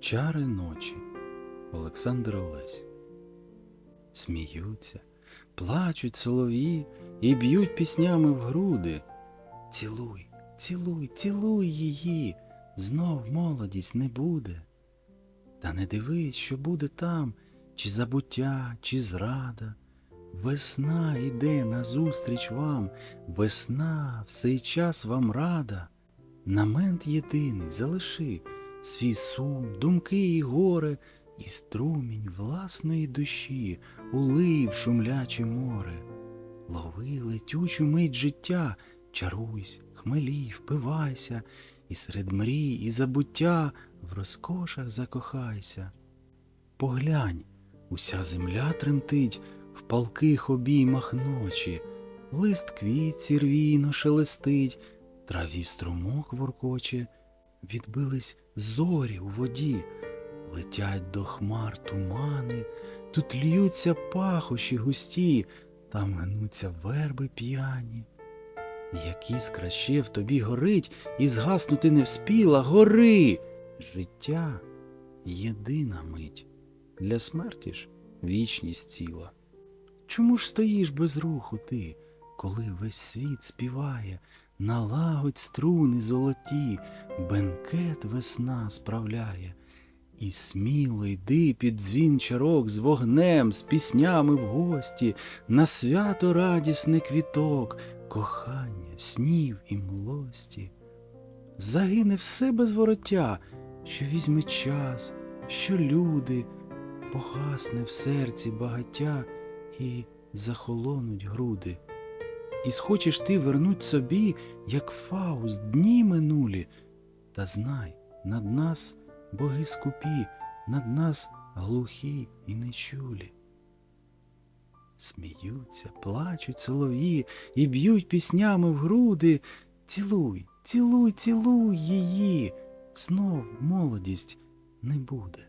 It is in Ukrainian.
Чари ночі Олександр Олесь. Сміються, плачуть солов'ї і б'ють піснями в груди. Цілуй, цілуй, цілуй її, знов молодість не буде. Та не дивись, що буде там, чи забуття, чи зрада. Весна йде назустріч вам, весна в цей час вам рада. Намент єдиний залиши свій сум, думки і горе, і струмінь власної душі улий в шумляче море. Лови летючу мить життя, чаруйся, хмелій, впивайся, і серед мрій, і забуття в розкошах закохайся. Поглянь, уся земля тремтить в палких обіймах ночі, лист квіт сірвійно шелестить, траві струмок воркоче, відбились зорі у воді, летять до хмар тумани, тут льються пахощі густі, там гнуться верби п'яні. Як іскра ще в тобі горить, і згаснути не вспіла, гори! Життя єдина мить, для смерті ж вічність ціла. Чому ж стоїш без руху ти, коли весь світ співає, налагодь струни золоті, бенкет весна справляє, і сміло йди під дзвін чарок з вогнем, з піснями в гості, на свято радісний квіток, кохання, снів і млості. Загине все без вороття, що візьме час, що люди, погасне в серці багаття і захолонуть груди. І схочеш ти вернуть собі, як Фауст, дні минулі, та знай, над нас боги скупі, над нас глухі і нечулі. Сміються, плачуть солов'ї і б'ють піснями в груди. Цілуй, цілуй, цілуй її, знов молодість не буде.